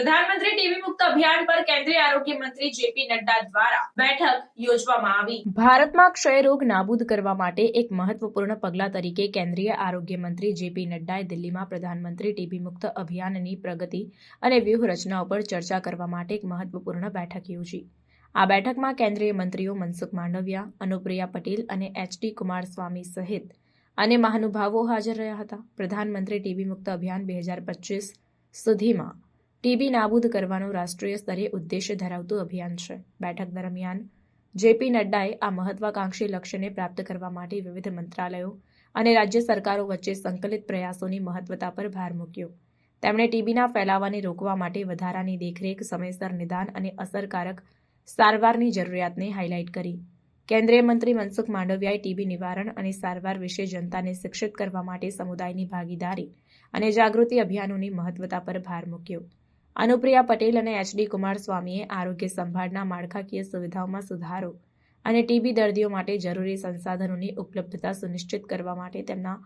પ્રધાનમંત્રી ટીબી મુક્ત અભિયાન પર કેન્દ્રીય આરોગ્ય મંત્રી જેપી નડ્ડા દ્વારા બેઠક યોજવામાં આવી. ભારતમાં ક્ષયરોગ નાબૂદ કરવા માટે એક મહત્વપૂર્ણ પગલા તરીકે કેન્દ્રીય આરોગ્ય મંત્રી જેપી નડ્ડાએ દિલ્હીમાં પ્રધાનમંત્રી ટીબી મુક્ત અભિયાનની પ્રગતિ અને વ્યૂહરચના ઉપર ચર્ચા કરવા માટે એક મહત્વપૂર્ણ બેઠક યોજી. આ બેઠકમાં કેન્દ્રીય મંત્રીઓ મનસુખ માંડવિયા, અનુપ્રિયા પટેલ અને એચડી કુમારસ્વામી સહિત અને મહાનુભાવો હાજર રહ્યા હતા. પ્રધાનમંત્રી ટીબી મુક્ત અભિયાન બે હજાર પચીસ સુધીમાં ટીબી નાબૂદ કરવાનું રાષ્ટ્રીય સ્તરે ઉદ્દેશ્ય ધરાવતું અભિયાન છે. બેઠક દરમિયાન જેપી નડ્ડાએ આ મહત્વાકાંક્ષી લક્ષ્યને પ્રાપ્ત કરવા માટે વિવિધ મંત્રાલયો અને રાજ્ય સરકારો વચ્ચે સંકલિત પ્રયાસોની મહત્વતા પર ભાર મૂક્યો. તેમણે ટીબીના ફેલાવાને રોકવા માટે વધારાની દેખરેખ, સમયસર નિદાન અને અસરકારક સારવારની જરૂરિયાતને હાઇલાઇટ કરી. કેન્દ્રીય મંત્રી મનસુખ માંડવિયાએ ટીબી નિવારણ અને સારવાર વિશે જનતાને શિક્ષિત કરવા માટે સમુદાયની ભાગીદારી અને જાગૃતિ અભિયાનોની મહત્વતા પર ભાર મૂક્યો. અનુપ્રિયા પટેલ અને એચડી કુમારસ્વામીએ આરોગ્ય સંભાળના માળખાકીય સુવિધાઓમાં સુધારો અને ટીબી દર્દીઓ માટે જરૂરી સંસાધનોની ઉપલબ્ધતા સુનિશ્ચિત કરવા માટે તેમના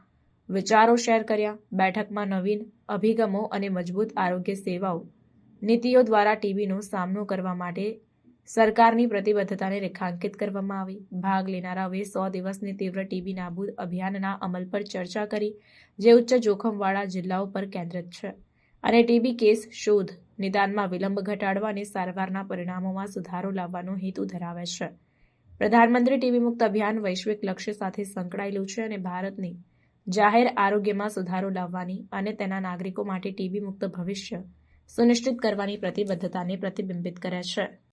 વિચારો શેર કર્યા. બેઠકમાં નવીન અભિગમો અને મજબૂત આરોગ્ય સેવાઓ નીતિઓ દ્વારા ટીબીનો સામનો કરવા માટે સરકારની પ્રતિબદ્ધતાને રેખાંકિત કરવામાં આવી. ભાગ લેનારાઓએ સો દિવસની તીવ્ર ટીબી નાબૂદ અભિયાનના અમલ પર ચર્ચા કરી, જે ઉચ્ચ જોખમવાળા જિલ્લાઓ પર કેન્દ્રિત છે. અને ટીબી કેસ શોધ નિદાનમાં વિલંબ ઘટાડવા અને સારવારના પરિણામોમાં સુધારો લાવવાનો હેતુ ધરાવે છે. પ્રધાનમંત્રી ટીબી મુક્ત અભિયાન વૈશ્વિક લક્ષ્ય સાથે સંકળાયેલું છે અને ભારતની જાહેર આરોગ્યમાં સુધારો લાવવાની અને તેના નાગરિકો માટે ટીબી મુક્ત ભવિષ્ય સુનિશ્ચિત કરવાની પ્રતિબદ્ધતાને પ્રતિબિંબિત કરે છે.